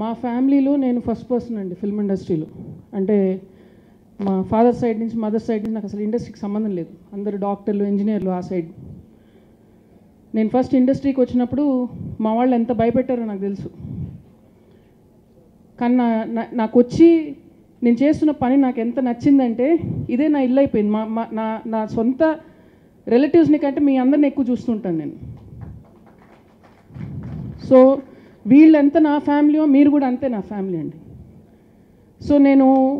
మా ఫ్యామిలీలో నేను ఫస్ట్ పర్సన్ అండి ఫిల్మ్ ఇండస్ట్రీలో. అంటే మా ఫాదర్ సైడ్ నుంచి మదర్ సైడ్ నుంచి నాకు అసలు ఇండస్ట్రీకి సంబంధం లేదు. అందరు డాక్టర్లు ఇంజనీర్లు ఆ సైడ్. నేను ఫస్ట్ ఇండస్ట్రీకి వచ్చినప్పుడు మా వాళ్ళు ఎంత భయపెట్టారో నాకు తెలుసు. కానీ నా నాకు వచ్చి నేను చేస్తున్న పని నాకు ఎంత నచ్చిందంటే ఇదే నా ఇల్లు అయిపోయింది. మా మా నా నా సొంత రిలేటివ్స్ని కంటే మీ అందరిని ఎక్కువ చూస్తుంటాను నేను. సో వీళ్ళెంత నా ఫ్యామిలీయో మీరు కూడా అంతే నా ఫ్యామిలీ అండి. సో నేను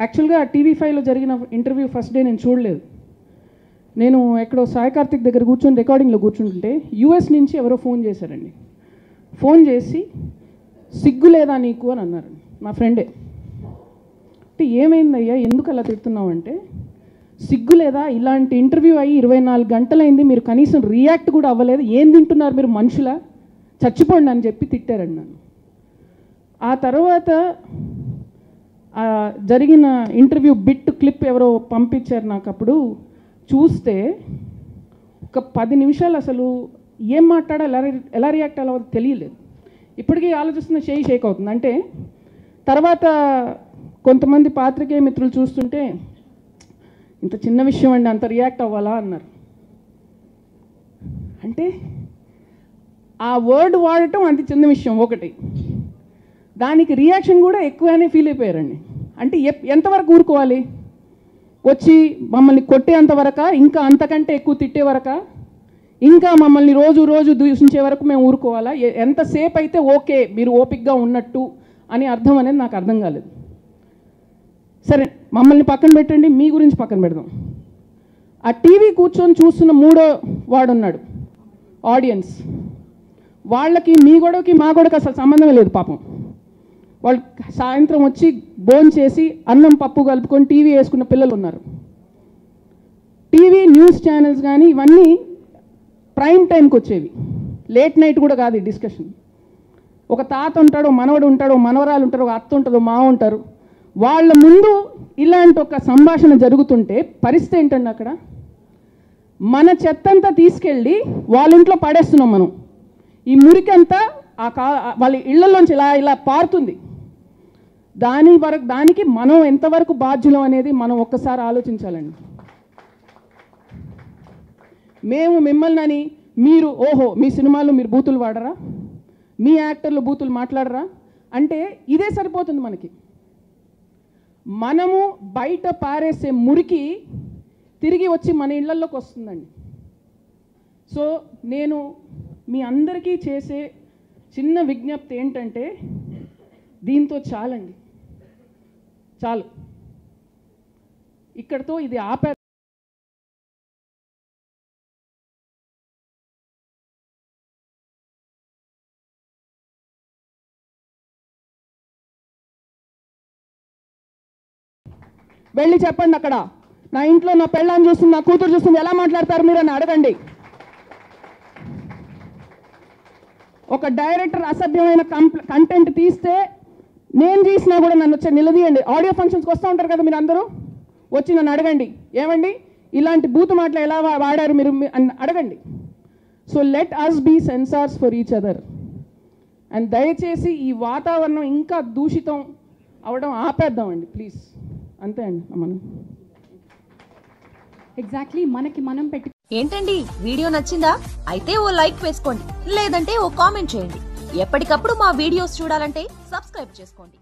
యాక్చువల్గా టీవీ ఫైవ్లో జరిగిన ఇంటర్వ్యూ ఫస్ట్ డే నేను చూడలేదు. నేను ఎక్కడో సాయి కార్తిక్ దగ్గర కూర్చొని రికార్డింగ్లో కూర్చుంటుంటే యూఎస్ నుంచి ఎవరో ఫోన్ చేశారండి. ఫోన్ చేసి సిగ్గు లేదా నీకు? అని అన్నారు. మా ఫ్రెండే. అంటే ఏమైందయ్యా? ఎందుకు అలా తిడుతున్నావు అంటే సిగ్గు లేదా? ఇలాంటి ఇంటర్వ్యూ అయ్యి ఇరవై నాలుగు గంటలైంది మీరు కనీసం రియాక్ట్ కూడా అవ్వలేదు. ఏం తింటున్నారు మీరు మనుషులా? చచ్చిపోండి అని చెప్పి తిట్టారండి నన్ను. ఆ తర్వాత జరిగిన ఇంటర్వ్యూ బిట్ క్లిప్ ఎవరో పంపించారు నాకు అప్పుడు. చూస్తే ఒక పది నిమిషాలు అసలు ఏం మాట్లాడాలి ఎలా రి- ఎలా రియాక్ట్ అవ్వాలో తెలియలేదు. ఇప్పటికీ ఆలోచిస్తున్న చేయి షేక్ అవుతుంది. అంటే తర్వాత కొంతమంది పాత్రికేయ మిత్రులు చూస్తుంటే ఇంత చిన్న విషయం అండి అంత రియాక్ట్ అవ్వాలా అన్నారు. అంటే ఆ వర్డ్ వాడటం అంత చిన్న విషయం ఒకటి. దానికి రియాక్షన్ కూడా ఎక్కువనే ఫీల్ అయిపోయారండి. అంటే ఎప్- ఎంతవరకు ఊరుకోవాలి? వచ్చి మమ్మల్ని కొట్టేంత వరక? ఇంకా అంతకంటే ఎక్కువ తిట్టే వరక? ఇంకా మమ్మల్ని రోజు రోజు దూషించే వరకు మేము ఊరుకోవాలా? ఎంతసేపు అయితే ఓకే మీరు ఓపిక్గా ఉన్నట్టు అని అర్థం అనేది నాకు అర్థం కాలేదు. సరే మమ్మల్ని పక్కన పెట్టండి మీ గురించి పక్కన పెడదాం. ఆ టీవీ కూర్చొని చూస్తున్న మూడో వాడున్నాడు ఆడియన్స్. వాళ్ళకి మీ గొడవకి మా గొడవకి అసలు సంబంధమే లేదు పాపం. వాళ్ళు సాయంత్రం వచ్చి భోజనం చేసి అన్నం పప్పు కలుపుకొని టీవీ వేసుకున్న పిల్లలు ఉన్నారు. టీవీ న్యూస్ ఛానల్స్ కానీ ఇవన్నీ ప్రైమ్ టైంకి వచ్చేవి. లేట్ నైట్ కూడా కాదు ఈ డిస్కషన్. ఒక తాత ఉంటాడు మనవడు ఉంటాడు మనవరాలు ఉంటారు ఒక అత్త ఉంటారు మా ఉంటారు. వాళ్ళ ముందు ఇలాంటి ఒక సంభాషణ జరుగుతుంటే పరిస్థితి ఏంటండి అక్కడ? మన చెత్తంతా తీసుకెళ్ళి వాళ్ళ ఇంట్లో పడేస్తున్నాం మనం. ఈ మురికి అంతా ఆ కా వాళ్ళ ఇళ్ళలోంచి ఇలా ఇలా పారుతుంది. దాని వరకు దానికి మనం ఎంతవరకు బాధ్యులం అనేది మనం ఒక్కసారి ఆలోచించాలండి. మేము మిమ్మల్ని అని మీరు ఓహో మీ సినిమాల్లో మీరు బూతులు వాడరా? మీ యాక్టర్లు బూతులు మాట్లాడరా? అంటే ఇదే సరిపోతుంది మనకి. మనము బయట పారేసే మురికి తిరిగి వచ్చి మన ఇళ్ళలోకి వస్తుందండి. సో నేను మీ అందరికీ చేసే చిన్న విజ్ఞప్తి ఏంటంటే దీంతో చాలండి. చాలు. ఇక్కడతో ఇది ఆపే వెళ్ళి చెప్పండి అక్కడ. నా ఇంట్లో నా పెళ్ళాన్ని చూస్తుంది నా కూతురు చూస్తుంది ఎలా మాట్లాడతారు మీరు అని అడగండి. ఒక డైరెక్టర్ అసభ్యమైన కంటెంట్ తీస్తే నేను తీసినా కూడా నన్ను వచ్చి నిలదీయండి. ఆడియో ఫంక్షన్స్కి వస్తూ ఉంటారు కదా మీరు అందరూ? వచ్చి నన్ను అడగండి. ఏమండి? ఇలాంటి బూతు మాటలు ఎలా వాడారు మీరు అని అడగండి. So let us be censors for each other. And దయచేసి ఈ వాతావరణం ఇంకా దూషితం అవడం ఆపేద్దామండి ప్లీజ్. అంతే అండి మనం. ఎగ్జాక్ట్లీ మనకి మనం పెట్టి ఏంటండి? వీడియో నచ్చిందా? అయితే ఓ లైక్ వేసుకోండి. లేదంటే ఓ కామెంట్ చేయండి. ఎప్పటికప్పుడు మా వీడియోస్ చూడాలంటే సబ్స్క్రైబ్ చేసుకోండి.